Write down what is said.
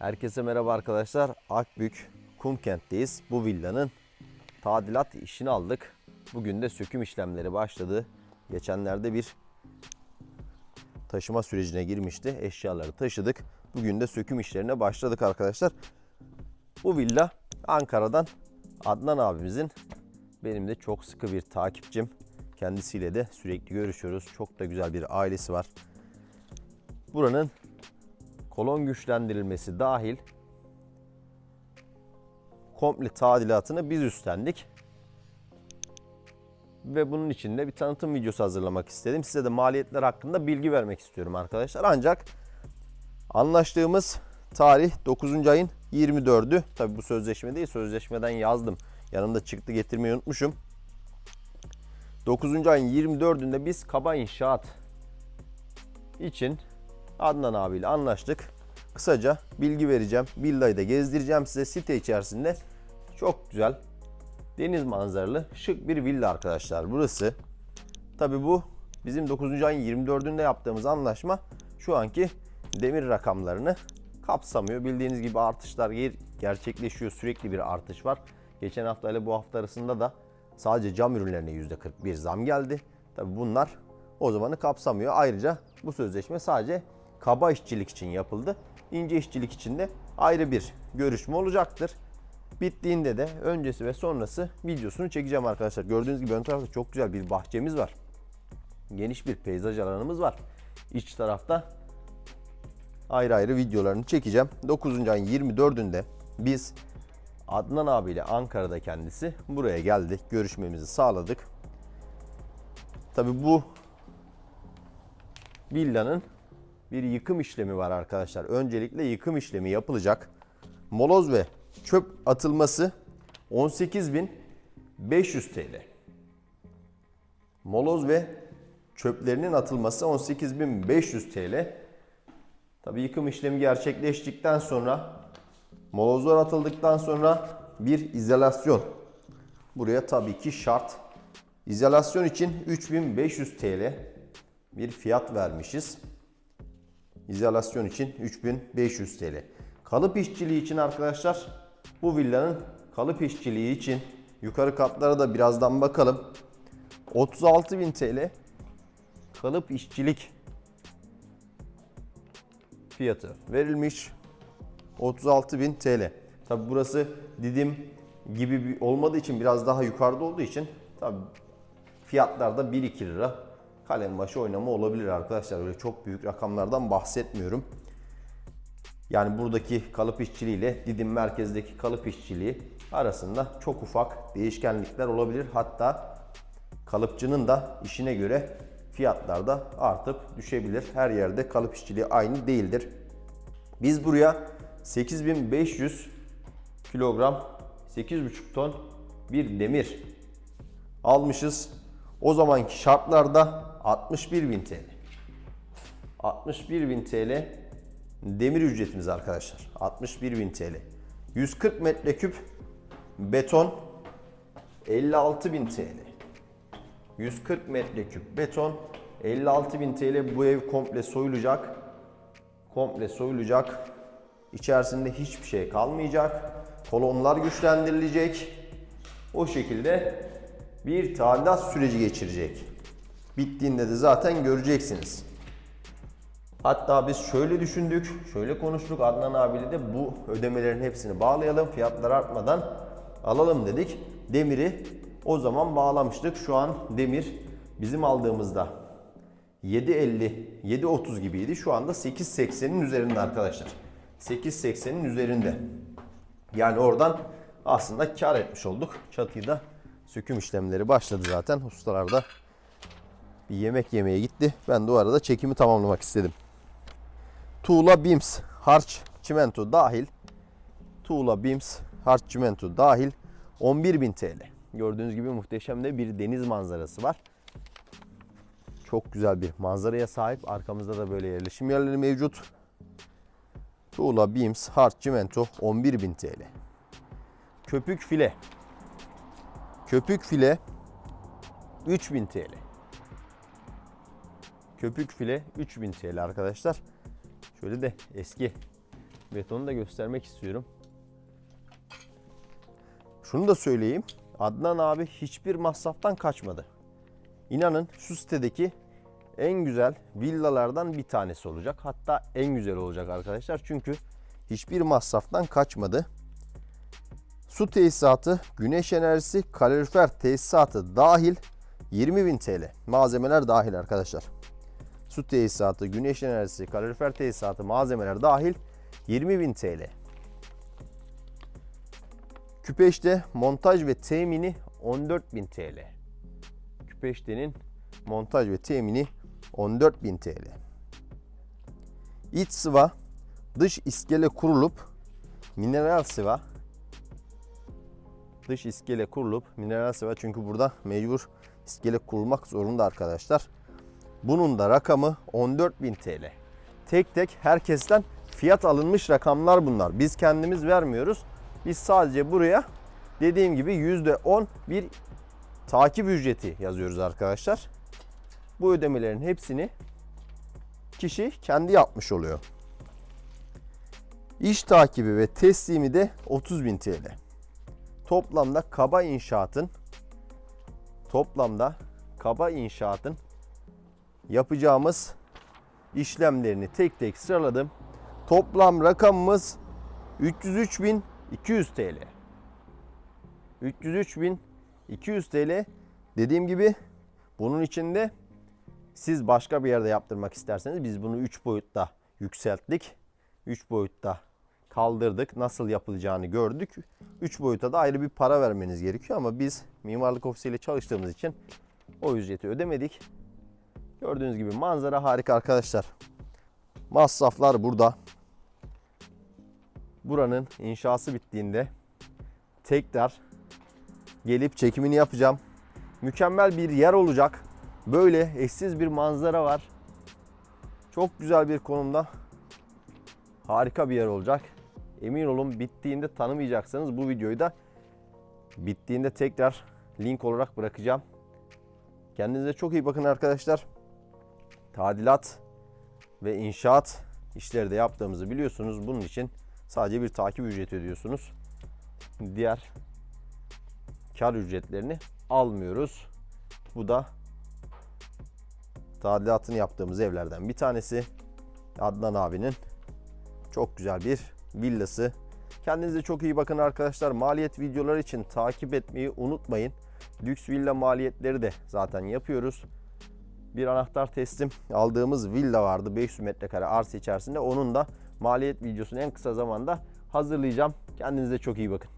Herkese merhaba arkadaşlar. Akbük Kumkent'teyiz. Bu villanın tadilat işini aldık. Bugün de söküm işlemleri başladı. Geçenlerde bir taşıma sürecine girmişti. Eşyaları taşıdık. Bugün de söküm işlerine başladık arkadaşlar. Bu villa Ankara'dan Adnan abimizin benim de çok sıkı bir takipçim. Kendisiyle de sürekli görüşüyoruz. Çok da güzel bir ailesi var. Buranın kolon güçlendirilmesi dahil komple tadilatını biz üstlendik. Ve bunun için de bir tanıtım videosu hazırlamak istedim. Size de maliyetler hakkında bilgi vermek istiyorum arkadaşlar. Ancak anlaştığımız tarih 9. ayın 24'ü. Tabi bu sözleşme değil, sözleşmeden yazdım. Yanımda çıktı getirmeyi unutmuşum. 9. ayın 24'ünde biz kaba inşaat için Adnan abiyle anlaştık. Kısaca bilgi vereceğim. Villayı da gezdireceğim size site içerisinde. Çok güzel deniz manzaralı şık bir villa arkadaşlar burası. Tabi bu bizim 9. ayın 24'ünde yaptığımız anlaşma şu anki demir rakamlarını kapsamıyor. Bildiğiniz gibi artışlar ger- gerçekleşiyor. Sürekli bir artış var. Geçen hafta ile bu hafta arasında da sadece cam ürünlerine %41 zam geldi. Tabi bunlar o zamanı kapsamıyor. Ayrıca bu sözleşme sadece kaba işçilik için yapıldı. İnce işçilik için de ayrı bir görüşme olacaktır. Bittiğinde de öncesi ve sonrası videosunu çekeceğim arkadaşlar. Gördüğünüz gibi ön tarafta çok güzel bir bahçemiz var. Geniş bir peyzaj alanımız var. İç tarafta ayrı ayrı videolarını çekeceğim. 9. ayın 24'ünde biz Adnan abiyle Ankara'da kendisi buraya geldik. Görüşmemizi sağladık. Tabi bu villanın bir yıkım işlemi var arkadaşlar. Öncelikle yıkım işlemi yapılacak. Moloz ve çöp atılması 18.500 TL. Moloz ve çöplerinin atılması 18.500 TL. Tabii yıkım işlemi gerçekleştikten sonra molozlar atıldıktan sonra bir izolasyon. Buraya tabii ki şart. İzolasyon için 3500 TL bir fiyat vermişiz. İzolasyon için 3500 TL. Kalıp işçiliği için arkadaşlar bu villanın kalıp işçiliği için yukarı katlara da birazdan bakalım. 36.000 TL kalıp işçilik fiyatı verilmiş. 36.000 TL. Tabi burası Didim gibi olmadığı için biraz daha yukarıda olduğu için tabi fiyatlarda 1-2 lira kalem başı oynama olabilir arkadaşlar. Öyle çok büyük rakamlardan bahsetmiyorum. Yani buradaki kalıp işçiliği ile Didim merkezdeki kalıp işçiliği arasında çok ufak değişkenlikler olabilir. Hatta kalıpçının da işine göre fiyatlar da artıp düşebilir. Her yerde kalıp işçiliği aynı değildir. Biz buraya 8500 kilogram 8,5 ton bir demir almışız. O zamanki şartlarda 61.000 TL. 61.000 TL demir ücretimiz arkadaşlar. 61.000 TL. 140 metreküp beton 56.000 TL. 140 metreküp beton 56.000 TL bu ev komple soyulacak. Komple soyulacak. İçerisinde hiçbir şey kalmayacak. Kolonlar güçlendirilecek. O şekilde bir tadilat süreci geçirecek. Bittiğinde de zaten göreceksiniz. Hatta biz şöyle düşündük, şöyle konuştuk Adnan abiyle de bu ödemelerin hepsini bağlayalım, fiyatlar artmadan alalım dedik. Demiri o zaman bağlamıştık. Şu an demir bizim aldığımızda 7.50, 7.30 gibiydi. Şu anda 8.80'in üzerinde arkadaşlar. 8.80'in üzerinde. Yani oradan aslında kar etmiş olduk. Çatıyı da söküm işlemleri başladı zaten. Ustalar da bir yemek yemeye gitti. Ben de o arada çekimi tamamlamak istedim. Tuğla Bims harç çimento dahil. Tuğla Bims harç çimento dahil 11.000 TL. Gördüğünüz gibi muhteşem de bir deniz manzarası var. Çok güzel bir manzaraya sahip. Arkamızda da böyle yerleşim yerleri mevcut. Tuğla Beams Hard Cimento 11.000 TL. Köpük file. Köpük file 3000 TL. Köpük file 3000 TL arkadaşlar. Şöyle de eski betonu da göstermek istiyorum. Şunu da söyleyeyim. Adnan abi hiçbir masraftan kaçmadı. İnanın şu sitedeki en güzel villalardan bir tanesi olacak. Hatta en güzel olacak arkadaşlar. Çünkü hiçbir masraftan kaçmadı. Su tesisatı, güneş enerjisi, kalorifer tesisatı dahil 20.000 TL. Malzemeler dahil arkadaşlar. Su tesisatı, güneş enerjisi, kalorifer tesisatı, malzemeler dahil 20.000 TL. Küpeşte montaj ve temini 14.000 TL. Küpeşte'nin montaj ve temini 14.000 TL. İç sıva, dış iskele kurulup mineral sıva dış iskele kurulup mineral sıva çünkü burada mecbur iskele kurulmak zorunda arkadaşlar. Bunun da rakamı 14.000 TL. Tek tek herkesten fiyat alınmış rakamlar bunlar. Biz kendimiz vermiyoruz. Biz sadece buraya dediğim gibi %10 bir takip ücreti yazıyoruz arkadaşlar. Bu ödemelerin hepsini kişi kendi yapmış oluyor. İş takibi ve teslimi de 30.000 TL. Toplamda kaba inşaatın toplamda kaba inşaatın yapacağımız işlemlerini tek tek sıraladım. Toplam rakamımız 303.200 TL. 303.200 TL. Dediğim gibi bunun içinde siz başka bir yerde yaptırmak isterseniz biz bunu 3 boyutta yükselttik. 3 boyutta kaldırdık. Nasıl yapılacağını gördük. 3 boyuta da ayrı bir para vermeniz gerekiyor ama biz mimarlık ofisiyle çalıştığımız için o ücreti ödemedik. Gördüğünüz gibi manzara harika arkadaşlar. Masraflar burada. Buranın inşası bittiğinde tekrar gelip çekimini yapacağım. Mükemmel bir yer olacak. Böyle eşsiz bir manzara var. Çok güzel bir konumda. Harika bir yer olacak. Emin olun bittiğinde tanımayacaksınız. Bu videoyu da bittiğinde tekrar link olarak bırakacağım. Kendinize çok iyi bakın arkadaşlar. Tadilat ve inşaat işleri de yaptığımızı biliyorsunuz. Bunun için sadece bir takip ücreti ödüyorsunuz. Diğer kar ücretlerini almıyoruz. Bu da tadilatını yaptığımız evlerden bir tanesi. Adnan abinin çok güzel bir villası. Kendinize çok iyi bakın arkadaşlar. Maliyet videoları için takip etmeyi unutmayın. Lüks villa maliyetleri de zaten yapıyoruz. Bir anahtar teslim aldığımız villa vardı 500 metrekare arsa içerisinde. Onun da maliyet videosunu en kısa zamanda hazırlayacağım. Kendinize çok iyi bakın.